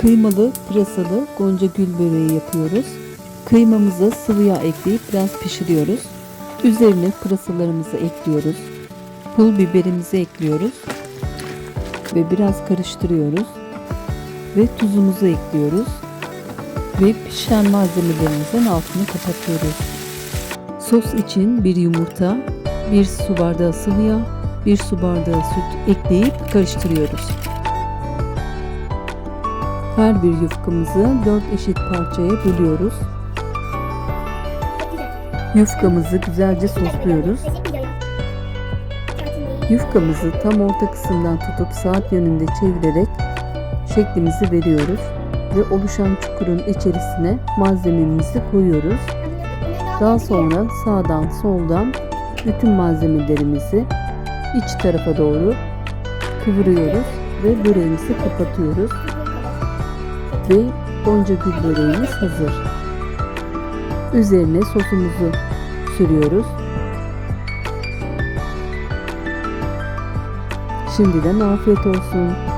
Kıymalı, pırasalı gonca gül böreği yapıyoruz. Kıymamıza sıvı yağ ekleyip biraz pişiriyoruz. Üzerine pırasalarımızı ekliyoruz. Pul biberimizi ekliyoruz. Ve biraz karıştırıyoruz. Ve tuzumuzu ekliyoruz. Ve pişen malzemelerimizin altını kapatıyoruz. Sos için bir yumurta, bir su bardağı sıvı yağ, bir su bardağı süt ekleyip karıştırıyoruz. Her bir yufkamızı 4 eşit parçaya bölüyoruz. Yufkamızı güzelce sosluyoruz. Yufkamızı tam orta kısımdan tutup saat yönünde çevirerek şeklimizi veriyoruz ve oluşan çukurun içerisine malzememizi koyuyoruz. Daha sonra sağdan soldan bütün malzemelerimizi iç tarafa doğru kıvırıyoruz ve böreğimizi kapatıyoruz ve gonca böreğimiz hazır. Üzerine sosumuzu sürüyoruz. Şimdiden afiyet olsun.